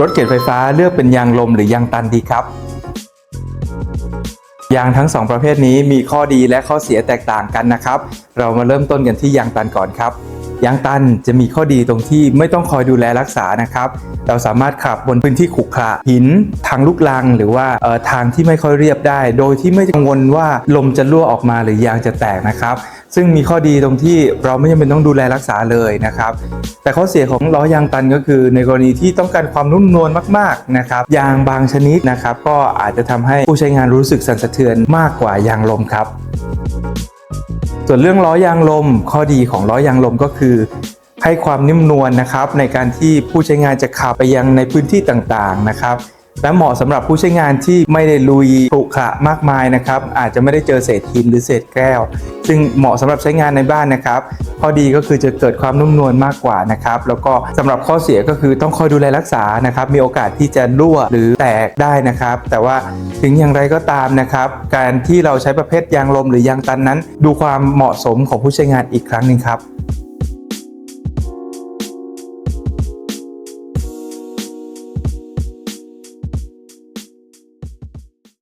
รถเข็นไฟฟ้าเลือกเป็นยางลมหรือยางตันดีครับ ยางทั้ง 2 ประเภทนี้มีข้อดีและข้อเสียแตกต่างกันนะครับ เรามาเริ่มต้นกันที่ยางตันก่อนครับ ยางตันจะมีข้อดีตรงที่ไม่ต้องคอยดูแลรักษานะครับ เราสามารถขับบนพื้นที่ขรุขระหิน ทางลูกลัง หรือว่าทางที่ไม่ค่อยเรียบได้ โดยที่ไม่กังวลว่าลมจะรั่วออกมาหรือยางจะแตกนะครับ ซึ่งมีข้อดีตรงที่เราไม่จำเป็นต้องดูแลรักษาเลยนะครับ แต่ข้อเสียของล้อยางตันก็คือ ในกรณีที่ต้องการความนุ่มนวลมากๆนะครับ ยางบางชนิดนะครับ ก็อาจจะทำให้ผู้ใช้งานรู้สึกสั่นสะเทือนมากกว่ายางลมครับ ส่วนเรื่องล้อยางลม ข้อดีของล้อยางลมก็คือ ให้ความนิ่มนวลนะครับ ในการที่ผู้ใช้งานจะขับไปยังในพื้นที่ต่างๆนะครับ และเหมาะสำหรับผู้ใช้งานที่ไม่ได้ลุยปุขะมากมายนะครับ อาจจะไม่ได้เจอเศษหินหรือเศษแก้ว ซึ่งเหมาะสำหรับใช้งานในบ้านนะครับ ข้อดีก็คือจะเกิดความนุ่มนวลมากกว่านะครับ แล้วก็สำหรับข้อเสียก็คือต้องคอยดูแลรักษานะครับ มีโอกาสที่จะรั่วหรือแตกได้นะครับ แต่ว่าถึงอย่างไรก็ตามนะครับ การที่เราใช้ประเภทยางลมหรือยางตันนั้น ดูความเหมาะสมของผู้ใช้งานอีกครั้งหนึ่งครับ